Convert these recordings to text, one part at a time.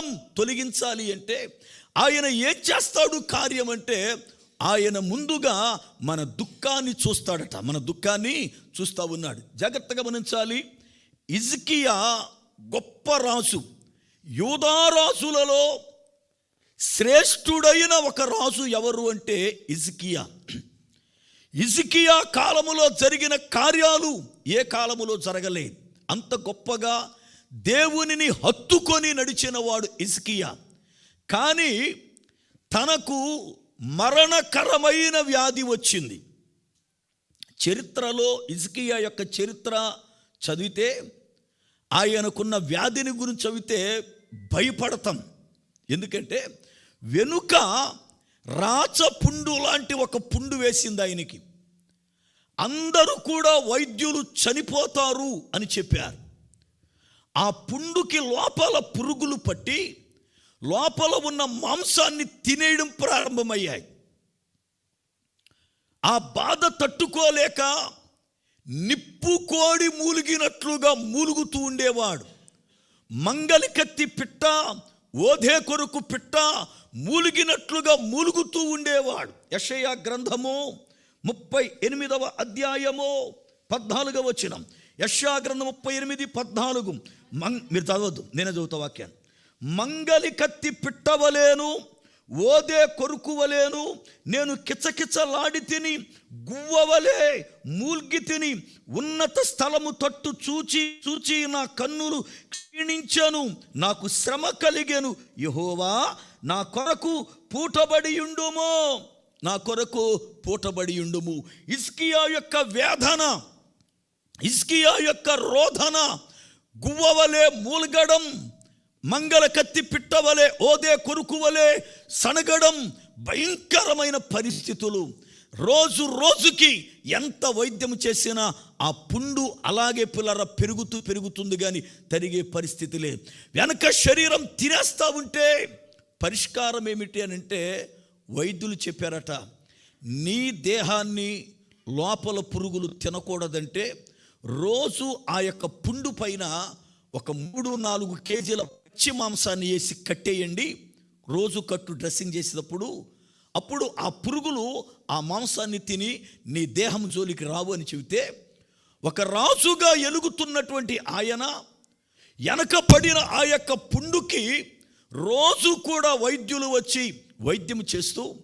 దుఃఖం తొలగించాలి అంటే ఆయన ఏం చేస్తాడు కార్యం అంటే ఆయన ముందుగా మన దుఃఖాన్ని చూస్తాడట. మన దుఃఖాన్ని చూస్తూ ఉన్నాడు. జాగ్రత్త గమనించాలి. ఇజ్కియా గొప్ప రాజు. యూదా రాజులలో శ్రేష్ఠుడైన ఒక రాజు ఎవరు అంటే ఇజ్కియా ఇజ్కియా కాలములో జరిగిన కార్యాలు ఏ కాలములో జరగలేదు. అంత గొప్పగా దేవునిని హత్తుకొని నడిచిన వాడు ఇస్కియా కానీ తనకు మరణకరమైన వ్యాధి వచ్చింది. చరిత్రలో ఇజ్కియా యొక్క చరిత్ర చదివితే ఆయనకున్న వ్యాధిని గురించి చదివితే భయపడతాం. ఎందుకంటే వెనుక రాచపుండు లాంటి ఒక పుండు వేసింది ఆయనకి. అందరూ కూడా వైద్యులు చనిపోతారు అని చెప్పారు. ఆ పుండుకి లోపల పురుగులు పట్టి లోపల ఉన్న మాంసాన్ని తినేయడం ప్రారంభమయ్యాయి. ఆ బాధ తట్టుకోలేక నిప్పు కోడి మూలిగినట్లుగా మూలుగుతూ ఉండేవాడు. మంగలి కత్తి పిట్ట ఓధే కొరకు పిట్ట మూలిగినట్లుగా మూలుగుతూ ఉండేవాడు. యషయ గ్రంథము ముప్పై ఎనిమిదవ అధ్యాయము పద్నాలుగవ వచనం. యశా గ్రంథం ముప్పై ఎనిమిది పద్నాలుగు. మంగ్ మీరు చదవద్దు నేనే చదువుతా వాక్యాన్ని. మంగలి కత్తి పిట్టవలేను ఓదే కొరుకువలేను నేను కిచకిచలాడి తిని గువ్వవలే మూల్గి తిని ఉన్నత స్థలము తట్టు చూచి చూచి నా కన్నులు క్షీణించను నాకు శ్రమ కలిగాను. యహోవా నా కొరకు పూటబడి ఉండుమో నా కొరకు పూటబడి ఉండుము ఇస్కియా యొక్క వేదన ఇస్కియా యొక్క రోధన గువ్వవలే మూలగడం మంగళ కత్తి పిట్టవలే ఓదే కొరుకువలే సనగడం భయంకరమైన పరిస్థితులు. రోజు రోజుకి ఎంత వైద్యం చేసినా ఆ పుండు అలాగే పిల్లర పెరుగుతూ పెరుగుతుంది కానీ తరిగే పరిస్థితిలే. వెనక శరీరం తినేస్తూ ఉంటే పరిష్కారం ఏమిటి అని అంటే వైద్యులు చెప్పారట నీ దేహాన్ని లోపల పురుగులు తినకూడదంటే రోజు ఆ యొక్క పుండు పైన ఒక మూడు నాలుగు కేజీల పచ్చి మాంసాన్ని వేసి కట్టేయండి. రోజు కట్టు డ్రెస్సింగ్ చేసేటప్పుడు అప్పుడు ఆ పురుగులు ఆ మాంసాన్ని తిని నీ దేహం జోలికి రావు అని చెబితే ఒక రాజుగా ఎలుగుతున్నటువంటి ఆయన వెనకపడిన ఆ యొక్క పుండుకి రోజు కూడా వైద్యులు వచ్చి వైద్యం చేస్తూ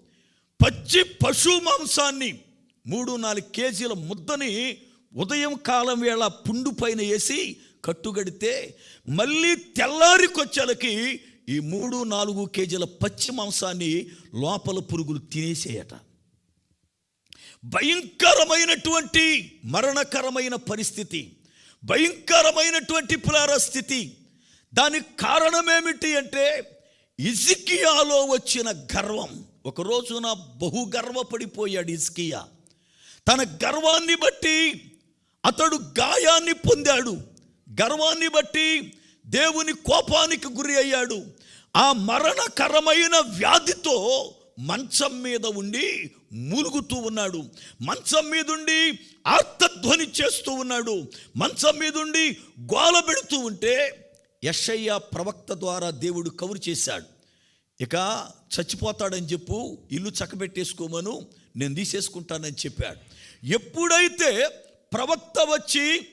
పచ్చి పశు మాంసాన్ని మూడు నాలుగు కేజీల ముద్దని ఉదయం కాలం వేళ పుండు పైన వేసి కట్టుగడితే మళ్ళీ తెల్లారికొచ్చేలకి ఈ మూడు నాలుగు కేజీల పచ్చి మాంసాన్ని లోపల పురుగులు తినేసేయట. భయంకరమైనటువంటి మరణకరమైన పరిస్థితి. భయంకరమైనటువంటి పులార స్థితి. దానికి కారణమేమిటి అంటే ఇజికియాలో వచ్చిన గర్వం. ఒక రోజున బహు గర్వపడిపోయాడు ఇజికియా. తన గర్వాన్ని బట్టి అతడు గాయాన్ని పొందాడు. గర్వాన్ని బట్టి దేవుని కోపానికి గురి అయ్యాడు. ఆ మరణకరమైన వ్యాధితో మంచం మీద ఉండి మూలుగుతూ ఉన్నాడు. మంచం మీదుండి ఆర్తధ్వని చేస్తూ ఉన్నాడు. మంచం మీదుండి గోల పెడుతూ ఉంటే యషయ్య ప్రవక్త ద్వారా దేవుడు కవరు చేశాడు. ఇక చచ్చిపోతాడని చెప్పు ఇల్లు చక్కబెట్టేసుకోమను నేను తీసేసుకుంటానని చెప్పాడు. ఎప్పుడైతే ప్రవక్త వచ్చి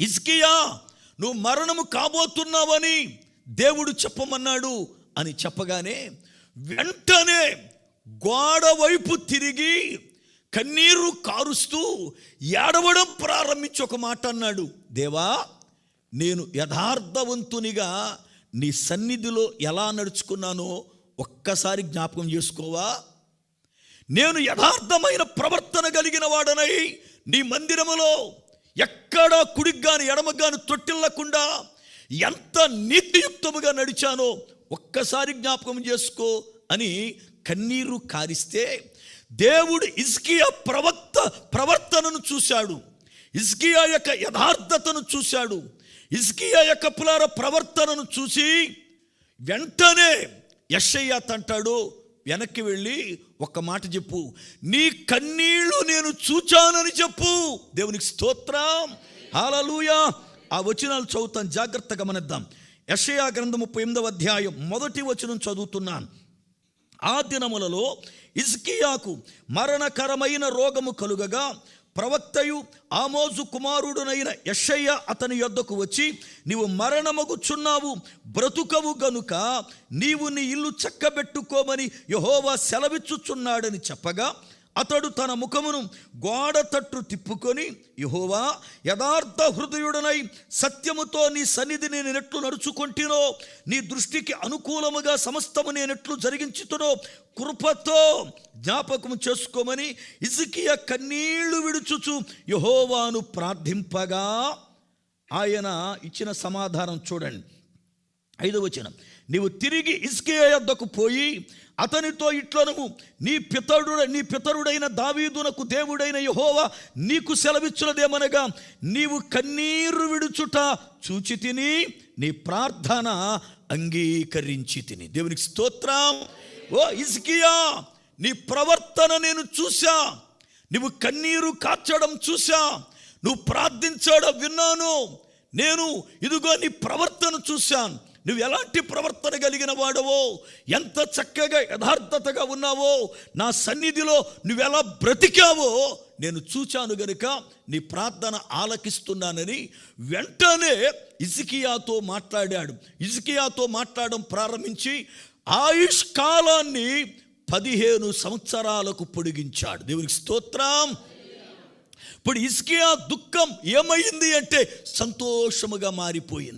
ఇస్కియా నువ్వు మరణము కాబోతున్నావని దేవుడు చెప్పమన్నాడు అని చెప్పగానే వెంటనే గోడ వైపు తిరిగి కన్నీరు కారుస్తూ ఏడవడం ప్రారంభించి ఒక మాట అన్నాడు. దేవా నేను యథార్థవంతునిగా నీ సన్నిధిలో ఎలా నడుచుకున్నానో ఒక్కసారి జ్ఞాపకం చేసుకోవా? నేను యథార్థమైన ప్రవర్తన కలిగిన వాడనై నీ మందిరములో ఎక్కడా కుడిగ్గాని ఎడమగాని తొట్టిల్లకుండా ఎంత నీతియుక్తముగా నడిచానో ఒక్కసారి జ్ఞాపకం చేసుకో అని కన్నీరు కారిస్తే దేవుడు ఇస్కియా ప్రవక్త ప్రవర్తనను చూశాడు. ఇస్కియా యొక్క యథార్థతను చూశాడు. ఇస్కియా యొక్క పులార ప్రవర్తనను చూసి వెంటనే యశయ్యాత్ తంటాడు వెనక్కి వెళ్ళి ఒక్క మాట చెప్పు. నీ కన్నీళ్ళు నేను చూచానని చెప్పు. దేవునికి స్తోత్రం. హాలూయా ఆ వచనాలు చదువుతాను జాగ్రత్తగా గమనిద్దాం యషయా గ్రంథం ముప్పై ఎనిమిదవ అధ్యాయం మొదటి వచనం చదువుతున్నాను. ఆ దినములలో ఇస్కియాకు మరణకరమైన రోగము కలుగగా ప్రవక్తయు ఆమోజు కుమారుడునైన యషయ్య అతని యొద్దకు వచ్చి నీవు మరణమగుచున్నావు బ్రతుకవు గనుక నీవు నీ ఇల్లు చక్కబెట్టుకోమని యహోవా సెలవిచ్చుచున్నాడని చెప్పగా అతడు తన ముఖమును గోడ తట్టు తిప్పుకొని యహోవా యథార్థ హృదయుడనై సత్యముతో నీ సన్నిధి నేనెట్లు నడుచుకుంటునో నడుచుకొంటినో నీ దృష్టికి అనుకూలముగా సమస్తము నేనెట్లు జరిగించుతునో కృపతో జ్ఞాపకం చేసుకోమని ఇజకియ కన్నీళ్ళు విడుచుచు యహోవాను ప్రార్థింపగా. ఆయన ఇచ్చిన సమాధానం చూడండి. ఐదవ వచనం. నీవు తిరిగి ఇస్కే యొద్దకు పోయి అతనితో ఇట్లనము నీ పితరుడు నీ పితరుడైన దావీదునకు దేవుడైన యహోవా నీకు సెలవిచ్చులదేమనగా నీవు కన్నీరు విడుచుట చూచి తిని నీ ప్రార్థన అంగీకరించి తిని. దేవునికి స్తోత్రం. ఓ ఇస్కియా నీ ప్రవర్తన నేను చూశా నువ్వు కన్నీరు కార్చడం చూశా నువ్వు ప్రార్థించడం విన్నాను నేను ఇదిగో నీ ప్రవర్తన చూశాను నువ్వు ఎలాంటి ప్రవర్తన కలిగిన వాడవో? ఎంత చక్కగా యథార్థతగా ఉన్నావో? నా సన్నిధిలో నువ్వెలా బ్రతికావో నేను చూచాను గనుక నీ ప్రార్థన ఆలకిస్తున్నానని వెంటనే ఇసికియాతో మాట్లాడాడు. ఇసికియాతో మాట్లాడడం ప్రారంభించి ఆయుష్ కాలాన్ని పదిహేను సంవత్సరాలకు పొడిగించాడు. దేవునికి స్తోత్రం. ఇప్పుడు ఇస్కియా దుఃఖం ఏమైంది అంటే సంతోషముగా మారిపోయింది.